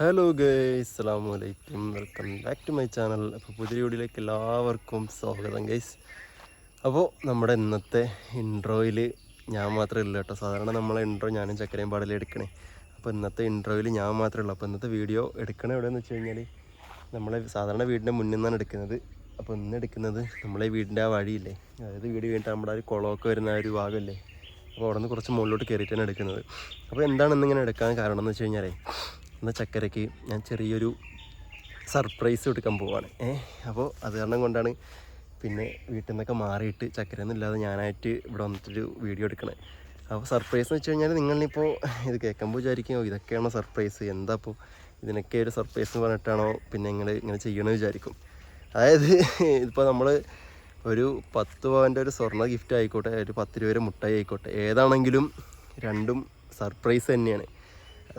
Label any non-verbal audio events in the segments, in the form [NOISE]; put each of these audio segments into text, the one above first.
Hello guys അസ്സാമു അലൈക്കും welcome back to my channel അപ്പോൾ പുതിയ വീഡിയോയിലേക്ക് എല്ലാവർക്കും സ്വാഗതം ഗൈസ് അപ്പോൾ നമ്മുടെ ഇന്നത്തെ ഇൻട്രോയിൽ ഞാൻ മാത്രമേ ഉള്ളൂ കേട്ടോ. സാധാരണ നമ്മളെ ഇൻട്രോ ഞാനും ചക്കരയും പാടലേ എടുക്കണേ. അപ്പോൾ ഇന്നത്തെ ഇൻട്രോയിൽ ഞാൻ മാത്രമേ ഉള്ളൂ. അപ്പോൾ ഇന്നത്തെ വീഡിയോ എടുക്കണ എവിടെയെന്ന് വെച്ച് കഴിഞ്ഞാൽ നമ്മളെ സാധാരണ വീടിന്റെ മുന്നിൽ നിന്നാണ് എടുക്കുന്നത്. അപ്പോൾ ഇന്ന് എടുക്കുന്നത് നമ്മളെ വീടിന്റെ ആ വഴിയില്ലേ. അതായത് വീട് കഴിഞ്ഞിട്ട് നമ്മുടെ ഒരു കുളമൊക്കെ വരുന്ന ആ ഒരു ഭാഗമല്ലേ. അപ്പോൾ അവിടെ നിന്ന് കുറച്ച് മുകളിലോട്ട് കയറിയിട്ടാണ് എടുക്കുന്നത്. അപ്പോൾ എന്താണ് ഇന്നിങ്ങനെ എടുക്കാൻ കാരണം എന്ന് വെച്ച് കഴിഞ്ഞാലേ ഇന്ന് ചക്കരയ്ക്ക് ഞാൻ ചെറിയൊരു സർപ്രൈസ് കൊടുക്കാൻ പോവാണ്. ഏഹ് അപ്പോൾ അത് കാരണം കൊണ്ടാണ് പിന്നെ വീട്ടിൽ നിന്നൊക്കെ മാറിയിട്ട് ചക്കരയൊന്നും ഇല്ലാതെ ഞാനായിട്ട് ഇവിടെ വന്നിട്ടൊരു വീഡിയോ എടുക്കണേ. അപ്പോൾ സർപ്രൈസ് എന്ന് വെച്ച് കഴിഞ്ഞാൽ നിങ്ങളിപ്പോൾ ഇത് കേൾക്കുമ്പോൾ വിചാരിക്കുമോ "ഓ, ഇതൊക്കെയാണോ സർപ്രൈസ് എന്താ അപ്പോൾ ഇതിനൊക്കെ ഒരു സർപ്രൈസ് എന്ന് പറഞ്ഞിട്ടാണോ പിന്നെ നിങ്ങൾ ഇങ്ങനെ ചെയ്യണമെന്ന് വിചാരിക്കും. അതായത് ഇപ്പോൾ നമ്മൾ ഒരു പത്ത് പവന്റെ ഒരു സ്വർണ ഗിഫ്റ്റ് ആയിക്കോട്ടെ ഒരു പത്ത് രൂപയുടെ മുട്ടായി ആയിക്കോട്ടെ ഏതാണെങ്കിലും രണ്ടും സർപ്രൈസ് തന്നെയാണ്.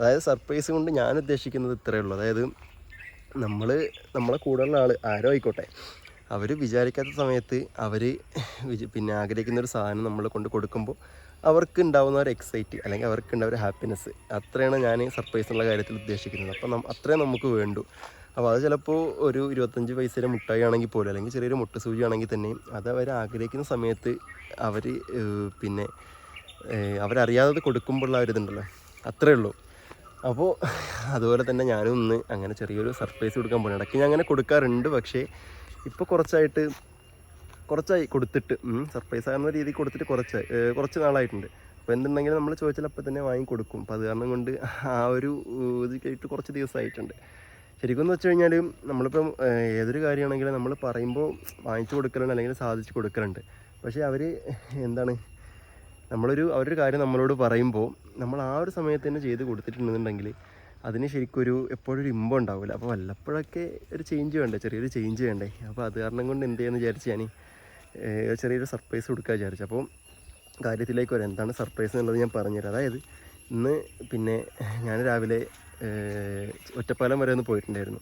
അതായത് സർപ്രൈസ് കൊണ്ട് ഞാൻ ഉദ്ദേശിക്കുന്നത് ഇത്രയേ ഉള്ളൂ. അതായത് നമ്മൾ നമ്മളെ കൂടെയുള്ള ആൾ ആരോ ആയിക്കോട്ടെ. അവർ വിചാരിക്കാത്ത സമയത്ത് അവർ പിന്നെ ആഗ്രഹിക്കുന്ന ഒരു സാധനം നമ്മൾ കൊണ്ട് കൊടുക്കുമ്പോൾ അവർക്ക് ഉണ്ടാവുന്ന ഒരു എക്സൈറ്റ് അല്ലെങ്കിൽ അവർക്ക് ഉണ്ടാവുന്ന ഒരു ഹാപ്പിനെസ് അത്രയാണ് ഞാൻ സർപ്രൈസ് എന്നുള്ള കാര്യത്തിൽ ഉദ്ദേശിക്കുന്നത്. അപ്പം അത്രയും നമുക്ക് വേണ്ടു. അപ്പോൾ അത് ചിലപ്പോൾ ഒരു ഇരുപത്തഞ്ച് പൈസയുടെ മുട്ടായി ആണെങ്കിൽ പോലും അല്ലെങ്കിൽ ചെറിയൊരു മുട്ട സൂചി ആണെങ്കിൽ തന്നെയും അത് അവർ ആഗ്രഹിക്കുന്ന സമയത്ത് അവർ പിന്നെ അവരറിയാതെ കൊടുക്കുമ്പോഴുള്ള ഒരു ഇതുണ്ടല്ലോ. അത്രയേ ഉള്ളൂ. അപ്പോൾ അതുപോലെ തന്നെ ഞാനും ഇന്ന് അങ്ങനെ ചെറിയൊരു സർപ്രൈസ് കൊടുക്കാൻ പോകണം ഇടയ്ക്ക് ഞാൻ അങ്ങനെ കൊടുക്കാറുണ്ട് പക്ഷേ ഇപ്പോൾ കുറച്ചായിട്ട് കുറച്ചായി കൊടുത്തിട്ട് സർപ്രൈസ് ആകുന്ന രീതിയിൽ കൊടുത്തിട്ട് കുറച്ചായി കുറച്ച് നാളായിട്ടുണ്ട്. അപ്പോൾ എന്തുണ്ടെങ്കിലും നമ്മൾ ചോദിച്ചാൽ അപ്പോൾ തന്നെ വാങ്ങി കൊടുക്കും. അപ്പോൾ അത് കാരണം കൊണ്ട് ആ ഒരു ഇത് കേട്ട് കുറച്ച് ദിവസമായിട്ടുണ്ട്. ശരിക്കും എന്ന് വെച്ച് കഴിഞ്ഞാൽ നമ്മളിപ്പം ഏതൊരു കാര്യമാണെങ്കിലും നമ്മൾ പറയുമ്പോൾ വാങ്ങിച്ചു കൊടുക്കലുണ്ട് അല്ലെങ്കിൽ സാധിച്ചു കൊടുക്കലുണ്ട്. പക്ഷേ അവർ എന്താണ് നമ്മളൊരു അവരൊരു കാര്യം നമ്മളോട് പറയുമ്പോൾ നമ്മൾ ആ ഒരു സമയത്ത് തന്നെ ചെയ്ത് കൊടുത്തിട്ടുണ്ടെന്നുണ്ടെങ്കിൽ അതിന് ശരിക്കും ഒരു എപ്പോഴും ഒരു ഇമ്പം ഉണ്ടാവില്ല അപ്പോൾ വല്ലപ്പോഴൊക്കെ ഒരു ചേഞ്ച് വേണ്ടേ? ചെറിയൊരു ചേഞ്ച് വേണ്ടേ? അപ്പോൾ അത് കാരണം കൊണ്ട് എന്ത് ചെയ്യുമെന്ന് വിചാരിച്ച് ഞാൻ ചെറിയൊരു സർപ്രൈസ് കൊടുക്കാൻ വിചാരിച്ചു. അപ്പോൾ കാര്യത്തിലേക്ക് വരാം. എന്താണ് സർപ്രൈസ് എന്നുള്ളത് ഞാൻ പറഞ്ഞുതരാം. അതായത് ഇന്ന് പിന്നെ ഞാൻ രാവിലെ ഒറ്റപ്പാലം വരെ ഒന്ന് പോയിട്ടുണ്ടായിരുന്നു.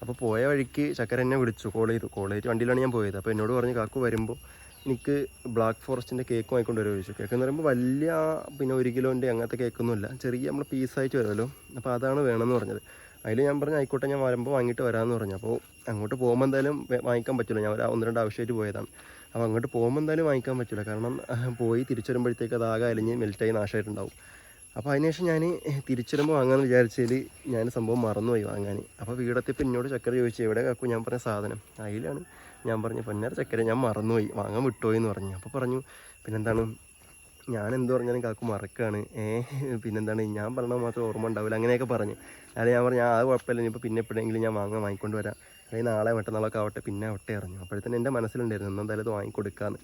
അപ്പോൾ പോയ വഴിക്ക് ചക്കര എന്നെ വിളിച്ചു കോൾ ചെയ്തു. കോൾ ചെയ്തിട്ട് വണ്ടിയിലാണ് ഞാൻ പോയത്. അപ്പോൾ എന്നോട് പറഞ്ഞു കാക്കു വരുമ്പോൾ എനിക്ക് ബ്ലാക്ക് ഫോറസ്റ്റിന്റെ കേക്ക് വാങ്ങിക്കൊണ്ട് വരുമോ ചോദിച്ചു. കേക്ക് എന്ന് പറയുമ്പോൾ വലിയ പിന്നെ ഒരു കിലോന്റെ അങ്ങനത്തെ കേക്കൊന്നുമില്ല ചെറിയ നമ്മൾ പീസായിട്ട് വരുമല്ലോ. അപ്പോൾ അതാണ് വേണമെന്ന് പറഞ്ഞത്. അതിൽ ഞാൻ പറഞ്ഞു ആയിക്കോട്ടെ ഞാൻ വരുമ്പോൾ വാങ്ങിയിട്ട് വരാമെന്ന് പറഞ്ഞു. അപ്പോൾ അങ്ങോട്ട് പോകുമ്പോൾ എന്തായാലും വാങ്ങിക്കാൻ പറ്റില്ല. ഞാൻ ഒരു ഒന്ന് രണ്ട് ആവശ്യമായിട്ട് പോയതാണ്. അപ്പോൾ അങ്ങോട്ട് പോകുമ്പോൾ എന്തായാലും വാങ്ങിക്കാൻ പറ്റില്ല. കാരണം പോയി തിരിച്ചു വരുമ്പോഴത്തേക്ക് അത് അലിഞ്ഞ് മെൽറ്റായി നാശമായിട്ടുണ്ടാവും. അപ്പോൾ അതിനുശേഷം ഞാൻ തിരിച്ചു വരുമ്പോൾ വാങ്ങാമെന്ന് വിചാരിച്ചതിൽ ഞാൻ സംഭവം മറന്നുപോയി വാങ്ങാൻ അപ്പോൾ വീടത്തെ പിന്നോട് ചക്കര ചോദിച്ചു എവിടെ കാക്കു? ഞാൻ പറഞ്ഞ സാധനം. അതിലാണ് ഞാൻ പറഞ്ഞു പൊന്നാര ചക്കര ഞാൻ മറന്നുപോയി വാങ്ങാൻ വിട്ടുപോയി എന്ന് പറഞ്ഞു. അപ്പോൾ പറഞ്ഞു പിന്നെന്താണ്? ഞാൻ എന്ത് പറഞ്ഞാലും കാക്കു മറക്കാണ്. ഏ പിന്നെന്താണ്? ഞാൻ പറഞ്ഞാൽ മാത്രം ഓർമ്മ ഉണ്ടാവില്ല. അങ്ങനെയൊക്കെ പറഞ്ഞു. അതായത് ഞാൻ പറഞ്ഞു ആ കുഴപ്പമില്ല. ഇനിയിപ്പോൾ പിന്നെ എപ്പോഴെങ്കിലും ഞാൻ വാങ്ങാൻ വാങ്ങിക്കൊണ്ട് വരാം. അല്ലെങ്കിൽ നാളെ മറ്റന്നാളൊക്കെ ആവട്ടെ പിന്നെ ആവട്ടെ പറഞ്ഞു. അപ്പോഴത്തേനും എന്റെ മനസ്സിലുണ്ടായിരുന്നു ഇന്ന് എന്തായാലും വാങ്ങിക്കൊടുക്കാമെന്ന്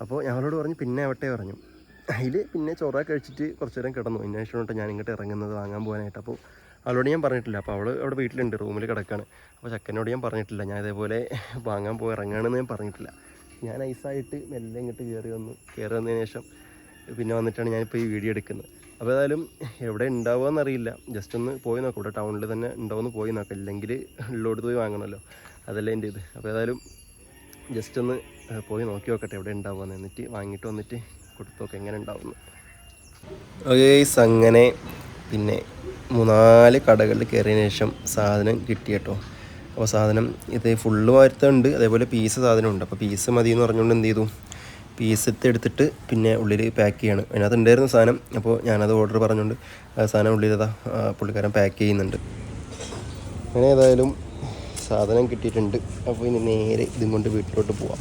അപ്പോൾ ഞങ്ങളോട് പറഞ്ഞു പിന്നെ ആവട്ടെ പറഞ്ഞു. അതിൽ പിന്നെ ചൊറ കഴിച്ചിട്ട് കുറച്ച് നേരം കിടന്നു. അതിന് ഞാൻ ഇങ്ങോട്ട് ഇറങ്ങുന്നത് വാങ്ങാൻ പോകാനായിട്ട്. അപ്പോൾ അവളോട് ഞാൻ പറഞ്ഞിട്ടില്ല. അപ്പോൾ അവൾ അവിടെ വീട്ടിലുണ്ട് റൂമിൽ കിടക്കാണ്. അപ്പോൾ ചക്കനോട് ഞാൻ പറഞ്ഞിട്ടില്ല. ഞാൻ ഇതേപോലെ [LAUGHS] വാങ്ങാൻ പോയി ഇറങ്ങുകയാണെന്ന് ഞാൻ പറഞ്ഞിട്ടില്ല. ഞാൻ ഐസായിട്ട് മെല്ലെ ഇങ്ങോട്ട് കയറി വന്നു. കയറി വന്നതിന് ശേഷം പിന്നെ വന്നിട്ടാണ് ഞാനിപ്പോൾ ഈ വീഡിയോ എടുക്കുന്നത്. അപ്പോൾ ഏതായാലും എവിടെ ഉണ്ടാവുക അറിയില്ല ജസ്റ്റ് ഒന്ന് പോയി നോക്കാം. ഇവിടെ ടൗണിൽ തന്നെ ഉണ്ടാവുമെന്ന് പോയി നോക്കാം. ഇല്ലെങ്കിൽ ഉള്ളോട്ട് പോയി വാങ്ങണമല്ലോ. അതല്ല എന്റെ ഇത്. അപ്പോൾ ഏതായാലും ജസ്റ്റ് ഒന്ന് പോയി നോക്കി നോക്കട്ടെ എവിടെ ഉണ്ടാവുക എന്നിട്ട് വാങ്ങിയിട്ട് വന്നിട്ട് കൊടുത്തു നോക്കാം എങ്ങനെ ഉണ്ടാവുന്നു അങ്ങനെ. പിന്നെ മൂന്നാൽ കടകളിൽ കയറിയതിന് ശേഷം സാധനം കിട്ടി കേട്ടോ. അപ്പോൾ സാധനം ഇത് ഫുള്ള് വാരത്തുണ്ട് അതേപോലെ പീസ് സാധനം ഉണ്ട് അപ്പോൾ പീസ് മതി എന്ന് പറഞ്ഞുകൊണ്ട് എന്ത് ചെയ്തു? പീസ് എടുത്തിട്ട് പിന്നെ ഉള്ളിൽ പാക്ക് ചെയ്യാണ്. അതിനകത്ത് ഉണ്ടായിരുന്ന സാധനം അപ്പോൾ ഞാനത് ഓർഡർ പറഞ്ഞുകൊണ്ട് സാധനം ഉള്ളിൽ അതാ പുള്ളിക്കാരൻ പാക്ക് ചെയ്യുന്നുണ്ട്. അങ്ങനെ ഏതായാലും സാധനം കിട്ടിയിട്ടുണ്ട്. അപ്പോൾ ഇനി നേരെ ഇതും കൊണ്ട് വീട്ടിലോട്ട് പോവാം.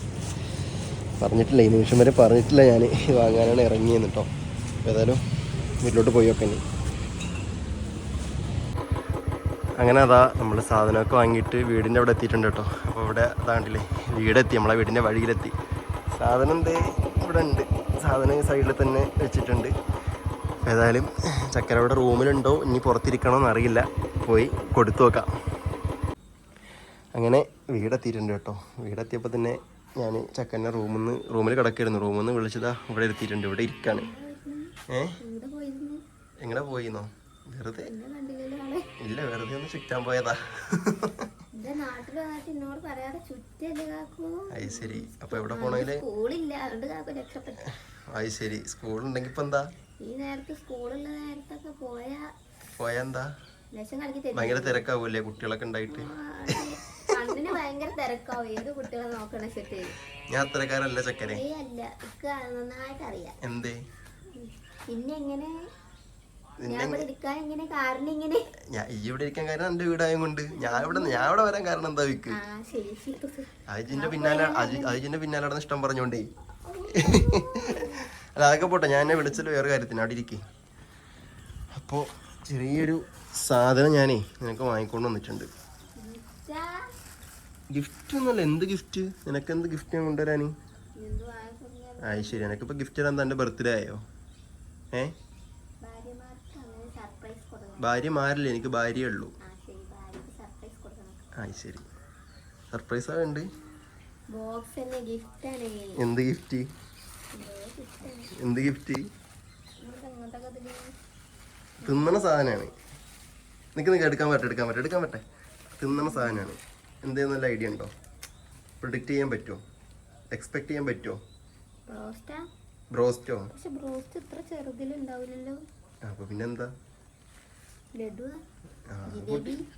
പറഞ്ഞിട്ടില്ല ഈ നിമിഷം വരെ പറഞ്ഞിട്ടില്ല ഞാൻ വാങ്ങാനാണ് ഇറങ്ങിയെന്ന് കേട്ടോ. ഏതായാലും വീട്ടിലോട്ട് പോയി നോക്കാം ഇനി അങ്ങനെ അതാ നമ്മൾ സാധനമൊക്കെ വാങ്ങിയിട്ട് വീടിന്റെ അവിടെ എത്തിയിട്ടുണ്ട് കേട്ടോ. അപ്പോൾ ഇവിടെ അതാണ്ടില്ലേ വീടെത്തി നമ്മളെ വീടിന്റെ വഴിയിലെത്തി. സാധനം എന്തേ ഇവിടെ ഉണ്ട്. സാധനം സൈഡിൽ തന്നെ വെച്ചിട്ടുണ്ട്. ഏതായാലും ചക്കര അവിടെ റൂമിലുണ്ടോ? ഇനി പുറത്തിരിക്കണോ അറിയില്ല പോയി കൊടുത്തു നോക്കാം. അങ്ങനെ വീടെത്തിയിട്ടുണ്ട് കേട്ടോ. വീടെത്തിയപ്പോൾ തന്നെ ഞാൻ ചക്കന്റെ റൂമിൽ നിന്ന് റൂമിൽ കിടക്കായിരുന്നു. റൂമിൽ നിന്ന് വിളിച്ചതാ ഇവിടെ എത്തിയിട്ടുണ്ട്. ഇവിടെ ഇരിക്കാണ്. ഏ? എങ്ങനെ പോയിന്നോ വെറുതെ. ഇല്ല വെറുതെ ഒന്ന് ചുറ്റാൻ പോയതാ. അത് ശരി. അപ്പൊ എവിടെ പോണെങ്കിൽ അത് ശരി. സ്കൂൾ ഇപ്പൊ എന്താ? ഈ നേരത്തെ സ്കൂളുള്ള നേരത്തൊക്കെ പോയാ പോയാ എന്താ? ലക്ഷം കണക്കി തരും ഭയങ്കര തിരക്കാവൂല്ലേ കുട്ടികളൊക്കെ ഉണ്ടായിട്ട്? കണ്ണിന് ഭയങ്കര തിരക്കാവും. ഏത് കുട്ടികളെ നോക്കണ സെറ്റ് ഞാൻ അത്രക്കാരല്ല ചക്കരെ അല്ല നന്നായിട്ട് അറിയാം എന്തേ? പിന്നെ എങ്ങനെ? ഞാൻ ഇവിടെ ഇരിക്കാൻ കാരണം ഇങ്ങനെ? ഞാൻ ഈ ഇവിടെ ഇരിക്കാൻ കാരണം എന്റെ വീടായും കൊണ്ട് ഞാൻ ഇവിടെ ഞാൻ ഇവിടെ വരാൻ കാരണം എന്താ വിക്ക് അജിന്റെ പിന്നാലെ അജിന്റെ പിന്നാലെ നടന്ന് ഇഷ്ടം പറഞ്ഞോണ്ടേ. അല്ല അതൊക്കെ പോട്ടെ ഞാൻ എന്നെ വിളിച്ചല്ലോ വേറെ കാര്യത്തിന് അവിടെ ഇരിക്കേ. അപ്പോൾ ചെറിയൊരു സാധനം ഞാനേ നിനക്ക് വാങ്ങിക്കൊണ്ട് വന്നിട്ടുണ്ട്. ഗിഫ്റ്റ്? ഒന്നുമല്ല എന്ത് ഗിഫ്റ്റ്? നിനക്ക് എന്ത് ഗിഫ്റ്റ് ഞാൻ കൊണ്ടുവരാൻ അത് ശരി. എനിക്കിപ്പോൾ ഗിഫ്റ്റ് തരാൻ തന്റെ ബർത്ത്ഡേ ആയോ? ഏ ഭാര്യമാർക്ക് അങ്ങനെ സർപ്രൈസ് കൊടുക്കണം ഭാര്യ മാറില്ല എനിക്ക് ഭാര്യയേ ഉള്ളൂ. ആ ശരി. സർപ്രൈസ് ഗിഫ്റ്റ് എന്ത് ഗിഫ്റ്റ് എന്ത് ഗിഫ്റ്റ് തിന്നണ സാധനമാണ് നിനക്ക് നിനക്ക് എടുക്കാൻ പറ്റേ എടുക്കാൻ പറ്റേ എടുക്കാൻ പറ്റേ തിന്നണ സാധനമാണ് എന്തേലും നല്ല ഐഡിയ ഉണ്ടോ? പ്രൊഡിക്റ്റ് ചെയ്യാൻ പറ്റുമോ എക്സ്പെക്ട് ചെയ്യാൻ പറ്റുമോ ബ്രോസ്റ്റാ ബ്രോസ്റ്റോ ഇത്ര ചെറുതിലുണ്ടാവില്ലല്ലോ. അപ്പൊ പിന്നെന്താ?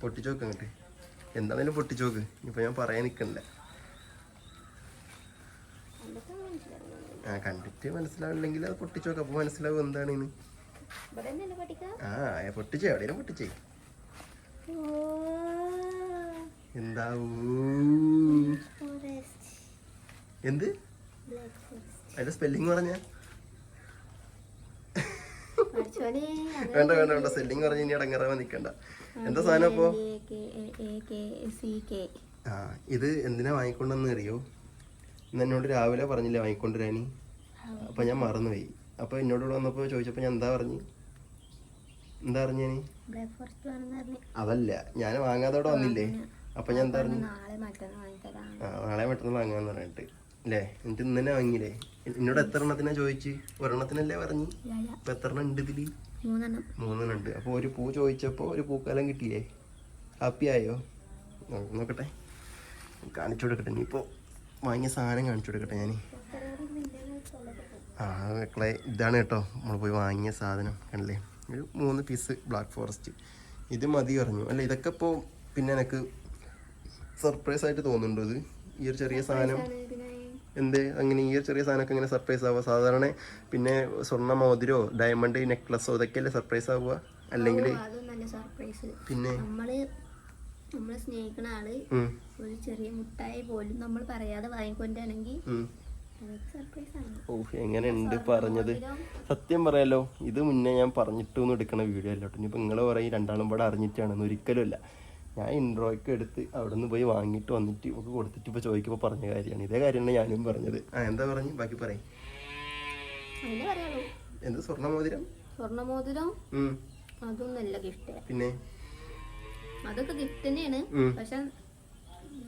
പൊട്ടിച്ചോക്ക് അങ്ങോട്ട്. എന്താണേലും പൊട്ടിച്ചോക്ക്? ഇപ്പൊ ഞാൻ പറയാൻ മനസ്സിലാവുന്നത് ആ കണ്ടിട്ട് മനസ്സിലാവില്ലെങ്കിൽ അത് പൊട്ടിച്ചോക്ക്. അപ്പൊ മനസ്സിലാവും എന്താണെന്ന്. ആ പൊട്ടിച്ചേ. എവിടെയും പൊട്ടിച്ചേ. എന്താ? ഊ. എന്ത് അതിന്റെ സ്പെല്ലിങ് പറഞ്ഞ? വേണ്ട വേണ്ട വേണ്ട. സെല്ലിങ് പറഞ്ഞ് ഇനി അടങ്ങറാവാൻ നിൽക്കണ്ട എന്താ സാധനം അപ്പോ ആ ഇത് എന്തിനാ വാങ്ങിക്കൊണ്ടെന്ന് അറിയോ? ഇന്ന് എന്നോട് രാവിലെ പറഞ്ഞില്ലേ വാങ്ങിക്കൊണ്ടുവരാനി? അപ്പൊ ഞാൻ മറന്നുപോയി. അപ്പൊ എന്നോട് ഇവിടെ വന്നപ്പോ ചോദിച്ചപ്പോ ഞാൻ എന്താ പറഞ്ഞു? എന്താ പറഞ്ഞു ഞാൻ അതല്ല ഞാൻ വാങ്ങാതെ അവിടെ വന്നില്ലേ അപ്പൊ ഞാൻ എന്താ പറഞ്ഞു? നാളെ മറ്റന്നാൾ ആ നാളെ വാങ്ങാന്ന് പറഞ്ഞിട്ട്. അല്ലേ എന്നിട്ട് ഇന്ന് തന്നെ വാങ്ങിയില്ലേ? എന്നോട് എത്ര എണ്ണത്തിനാ ചോദിച്ചു? ഒരെണ്ണത്തിനല്ലേ പറഞ്ഞു? അപ്പൊ എത്ര എണ്ണം ഉണ്ട് ഇതിൽ? മൂന്നെണ്ണം. ഉണ്ട്. അപ്പോൾ ഒരു പൂ ചോദിച്ചപ്പോ ഒരു പൂക്കാലം കിട്ടിയില്ലേ? ഹാപ്പി ആയോ? നോക്കട്ടെ. കാണിച്ചു കൊടുക്കട്ടെ. നീ ഇപ്പോ വാങ്ങിയ സാധനം കാണിച്ചു കൊടുക്കട്ടെ ഞാൻ ആ മക്കളെ ഇതാണ് കേട്ടോ. നമ്മൾ പോയി വാങ്ങിയ സാധനം കണ്ടല്ലേ? ഒരു മൂന്ന് പീസ് ബ്ലാക്ക് ഫോറസ്റ്റ് ഇത് മതി പറഞ്ഞു. അല്ല ഇതൊക്കെ ഇപ്പോൾ പിന്നെ എനിക്ക് സർപ്രൈസ് ആയിട്ട് തോന്നുന്നുണ്ടോ ഇത്? ഈ ഒരു ചെറിയ സാധനം. എന്ത് അങ്ങനെ ഈ ഒരു ചെറിയ സാധനമൊക്കെ ഇങ്ങനെ സർപ്രൈസ് ആവുക. സാധാരണ പിന്നെ സ്വർണ മോതിരോ ഡയമണ്ട് നെക്ലസോ ഇതൊക്കെയല്ലേ സർപ്രൈസ് ആവുക? അല്ലെങ്കിൽ പിന്നെ? നമ്മൾ സ്നേഹിക്കുന്ന ആൾ ഒരു ചെറിയ മുട്ടായി പോലും നമ്മൾ പറയാതെ വാങ്ങിക്കൊണ്ടാണെങ്കിൽ ഉം. സർപ്രൈസ് ആണ്. ഓ എങ്ങനെയുണ്ട് പറഞ്ഞത്? സത്യം പറയാലോ ഇത് മുന്നേ ഞാൻ പറഞ്ഞിട്ടൊന്നും എടുക്കണ വീഡിയോ അല്ല കേട്ടോ. ഇനിയിപ്പോൾ നിങ്ങൾ പറയും രണ്ടാളും പാടെ അറിഞ്ഞിട്ടാണെന്ന്. ഒരിക്കലും അല്ല. ഞാൻ ഇൻട്രോയ്ക്ക് എടുത്ത് അവിടെ നിന്ന് പോയി വാങ്ങിയിട്ട് വന്നിട്ട് ഒക്കെ കൊടുത്തിട്ട് ഇപ്പോൾ ചോദിക്കുമ്പോൾ പറഞ്ഞ കാര്യമാണ്. ഇതേ കാര്യമാണ് ഞാനും പറഞ്ഞത്. ആ എന്താ പറഞ്ഞു? ബാക്കി പറയും. എന്ത്? സ്വർണ മോതിരം സ്വർണമോതിരം ഉം, അതും നല്ല ഗിഫ്റ്റ് പിന്നെ? അതൊക്കെ ഗിഫ്റ്റ് തന്നെയാണ്. പക്ഷെ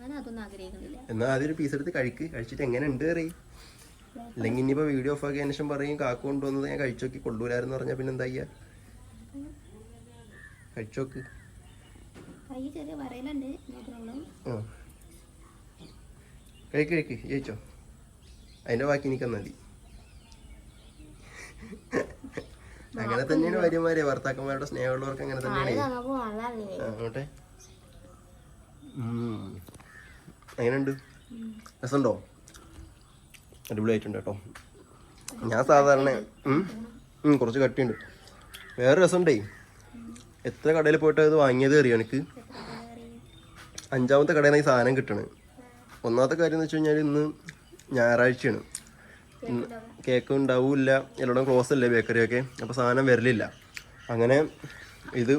ഞാൻ അതൊന്നും ആഗ്രഹിക്കുന്നില്ല. എന്നാ ആദ്യം ഒരു പീസ് എടുത്ത് കഴിക്ക്. കഴിച്ചിട്ട് എങ്ങനെ ഉണ്ട് പറയും. അല്ലെങ്കിൽ ഇനിയിപ്പോ വീഡിയോ ഓഫ് ആക്കിയതിനു ശേഷം പറയും കാക്ക കൊണ്ടുവന്നത് ഞാൻ കഴിച്ചോക്കി കൊള്ളൂലായിരുന്നു പറഞ്ഞാൽ പിന്നെ എന്താ കഴിച്ചോക്ക് കൈ ചെറിയ വരയിലുണ്ട്. കഴിക്ക് കഴിക്ക് ജയിച്ചോ? അതിന്റെ ബാക്കി എനിക്ക് മതി. അങ്ങനെ തന്നെയാണ് ഭാര്യമാരെ. ഭർത്താക്കന്മാരുടെ സ്നേഹമുള്ളവർക്ക് അങ്ങനെ തന്നെയാണ്. അങ്ങോട്ടെ. എങ്ങനെയുണ്ട്? രസമുണ്ടോ? അടിപൊളിയായിട്ടുണ്ട് കേട്ടോ. ഞാൻ സാധാരണ കുറച്ച് കട്ടിയുണ്ട്. വേറെ രസമുണ്ടേ? എത്ര കടയിൽ പോയിട്ട് ഇത് വാങ്ങിയത് അറിയോ എനിക്ക്? അഞ്ചാമത്തെ കടയിൽ നിന്ന് ഈ സാധനം കിട്ടണത് ഒന്നാമത്തെ കാര്യം എന്ന് വെച്ച് കഴിഞ്ഞാൽ ഇന്ന് ഞായറാഴ്ചയാണ്. കേക്ക് ഉണ്ടാവില്ല. എല്ലാവരും ക്ലോസ് അല്ലേ ബേക്കറിയൊക്കെ അപ്പോൾ സാധനം വരലില്ല. അങ്ങനെ ഇത്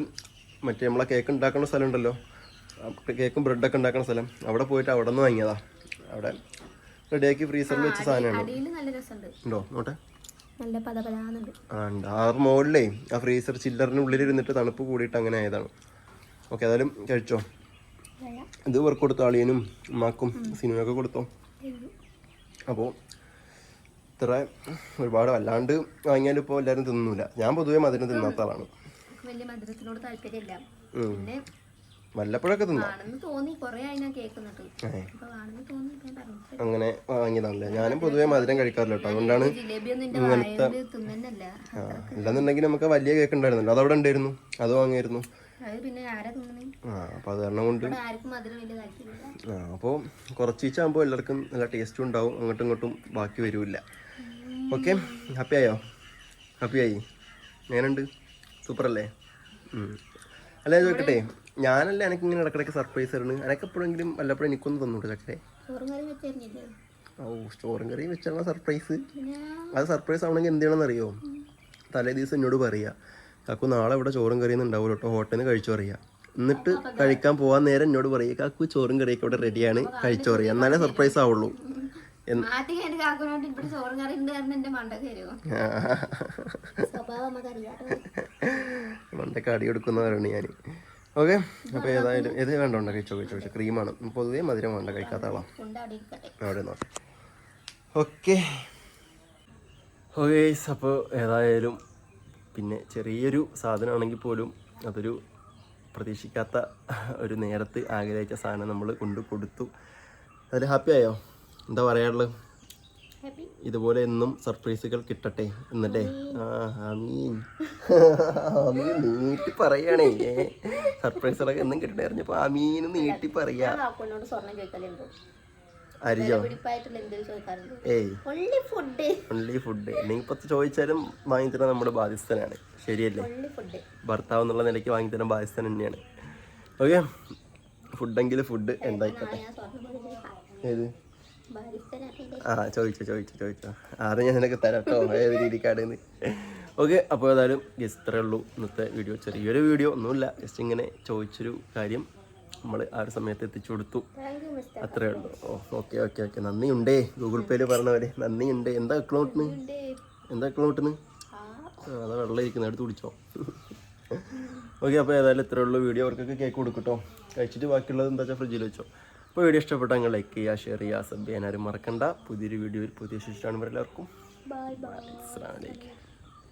മറ്റേ നമ്മളെ കേക്ക് ഉണ്ടാക്കുന്ന സ്ഥലം ഉണ്ടല്ലോ. കേക്കും ബ്രെഡൊക്കെ ഉണ്ടാക്കുന്ന സ്ഥലം. അവിടെ പോയിട്ട് അവിടെ നിന്ന് വാങ്ങിയതാണ് അവിടെ റെഡിയാക്കി ഫ്രീസറിൽ വെച്ച സാധനമാണ്. ഉണ്ടോ? നോട്ടെ നല്ല പതപതാന്നുണ്ട് ആ ഉണ്ട് ആ ഫ്രീസർ ചില്ലറിന് ഉള്ളിൽ ഇരുന്നിട്ട് തണുപ്പ് കൂടിയിട്ട് അങ്ങനെ ആയതാണ്. ഓക്കെ ഏതായാലും കഴിച്ചോ? ഇത് ഇവർക്ക് കൊടുത്തോ അളിയനും ഉമ്മാക്കും സിനിമയൊക്കെ കൊടുത്തോ? അപ്പോൾ ഇത്ര ഒരുപാട് വല്ലാണ്ട് വാങ്ങിയാലും ഇപ്പോൾ എല്ലാവരും തിന്നൂല. ഞാൻ പൊതുവേ മധുരം തിന്നാത്ത ആളാണ്. വലിയ മധുരത്തിനോട് താല്പര്യമില്ല. പിന്നെ വല്ലപ്പോഴൊക്കെ തിന്നാ. അങ്ങനെ വാങ്ങിയതാണല്ലേ? ഞാനും പൊതുവേ മധുരം കഴിക്കാറില്ല കേട്ടോ. അതുകൊണ്ടാണ് ഇങ്ങനത്തെ അല്ലെന്നുണ്ടെങ്കിൽ നമുക്ക് വലിയ കേക്ക് ഉണ്ടായിരുന്നല്ലോ. അതവിടെ ഉണ്ടായിരുന്നു. അത് വാങ്ങിയിരുന്നു അപ്പൊ ആ അപ്പോൾ അത് കാരണം കൊണ്ട് ആ അപ്പോൾ കുറച്ചീച്ചാകുമ്പോൾ എല്ലാവർക്കും നല്ല ടേസ്റ്റും ഉണ്ടാവും. അങ്ങോട്ടും ഇങ്ങോട്ടും ബാക്കി വരില്ല ഓക്കെ ഹാപ്പി ആയോ? ഹാപ്പി ആയി. എങ്ങനെയുണ്ട്? സൂപ്പർ അല്ലേ? അല്ലേ അല്ല ചോദിക്കട്ടെ. ഞാനല്ല എനിക്ക് ഇങ്ങനെ ഇടക്കിടക്ക് സർപ്രൈസ് ആണ് എനിക്ക് എപ്പോഴെങ്കിലും വല്ലപ്പോഴും എനിക്കൊന്ന് തന്നൂട്ടോ ചക്കരെ? കറി ഓ ചോറും കറിയും വെച്ചാണ് സർപ്രൈസ് അത് സർപ്രൈസ് ആവണമെങ്കിൽ എന്ത് ചെയ്യണമെന്ന് അറിയോ തലേ ദിവസം എന്നോട് പറയുക കാക്കു നാളെ ഇവിടെ ചോറും കറിയൊന്നും ഉണ്ടാവില്ല കേട്ടോ ഹോട്ടലിൽ നിന്ന് കഴിച്ചു പറയുക എന്നിട്ട് കഴിക്കാൻ പോകാൻ നേരം എന്നോട് പറയുക കാക്കു ചോറും കറിയൊക്കെ ഇവിടെ റെഡിയാണ് കഴിച്ചു പറയുക എന്നാലേ സർപ്രൈസ് ആവുള്ളൂ. കറി മണ്ടൊക്കെ [LAUGHS] അടി കൊടുക്കുന്നവരാണ് ഞാൻ ഓക്കെ? അപ്പോൾ ഏതായാലും ഏത് വേണ്ട ഉണ്ടോ കഴിച്ചോ കഴിച്ചോ കഴിച്ചോ. ക്രീമാണ്. പൊതുവേ മധുരം വേണ്ട കഴിക്കാത്ത ആളാണ് അവിടെ നോക്കാം. ഓക്കെ. ഓക്കെ അപ്പോൾ ഏതായാലും പിന്നെ ചെറിയൊരു സാധനമാണെങ്കിൽ പോലും അതൊരു പ്രതീക്ഷിക്കാത്ത ഒരു നേരത്ത് ആഗ്രഹിച്ച സാധനം നമ്മൾ കൊണ്ടു കൊടുത്തു. അതിൽ ഹാപ്പി ആയോ? എന്താ പറയാനുള്ളത്? ഇതുപോലെ എന്നും സർപ്രൈസുകൾ കിട്ടട്ടെ എന്നല്ലേ? ആമീൻ. നീട്ടി പറയണേ. സർപ്രൈസുകളൊക്കെ എന്നും കിട്ടണേ അറിഞ്ഞപ്പോ അമീൻ നീട്ടി പറയാ. അരിയോ ഏയ്. ഒള്ളി ഫുഡ് ചോദിച്ചാലും വാങ്ങിത്തരാൻ നമ്മുടെ ബാധ്യസ്ഥനാണ്. ശരിയല്ലേ? ഭർത്താവ് എന്നുള്ള നിലയ്ക്ക് വാങ്ങിത്തരാൻ ബാധ്യസ്ഥൻ തന്നെയാണ്. ഓക്കെ ഫുഡെങ്കിൽ ഫുഡ് എന്തായിക്കോട്ടെ? ഏത്? ആ ചോദിച്ചോ ചോദിച്ചോ ചോദിച്ചോ. അത് ഞാൻ നിനക്ക് തരാം കേട്ടോ ഏത് രീതിക്കാണ് ഓക്കെ അപ്പോൾ ഏതായാലും ഗസ്റ്റ് ഇത്രേ ഉള്ളൂ. ഇന്നത്തെ വീഡിയോ ചെറിയൊരു വീഡിയോ ഒന്നുമില്ല. ജസ്റ്റ് ഇങ്ങനെ ചോദിച്ചൊരു കാര്യം നമ്മൾ ആ ഒരു സമയത്ത് എത്തിച്ചു കൊടുത്തു. അത്രേ ഉള്ളൂ. ഓ ഓക്കെ ഓക്കെ ഓക്കെ. നന്ദിയുണ്ടേ ഗൂഗിൾ പേയിൽ പറഞ്ഞവരെ. നന്ദിയുണ്ട്. എന്താ അക്കൗണ്ടിന് എന്താ അക്കൗണ്ടിന് അതാ വെള്ളം ഇരിക്കുന്നത് എടുത്ത് കുടിച്ചോ. ഓക്കെ അപ്പോൾ ഏതായാലും ഇത്രേ ഉള്ളൂ. വീഡിയോ അവർക്കൊക്കെ കേക്ക് കൊടുക്കട്ടോ കഴിച്ചിട്ട് ബാക്കിയുള്ളത് എന്താ വെച്ചാൽ ഫ്രിഡ്ജിൽ വെച്ചോ. അപ്പോൾ വീഡിയോ ഇഷ്ടപ്പെട്ട നിങ്ങൾ ലൈക്ക് ചെയ്യുക ഷെയർ ചെയ്യുക സബ് ചെയ്യാൻ ആരും മറക്കണ്ട. പുതിയൊരു വീഡിയോയിൽ പുതിയ ശിഷ്ടാണ് എല്ലാവർക്കും അസ്സാം വലൈക്കും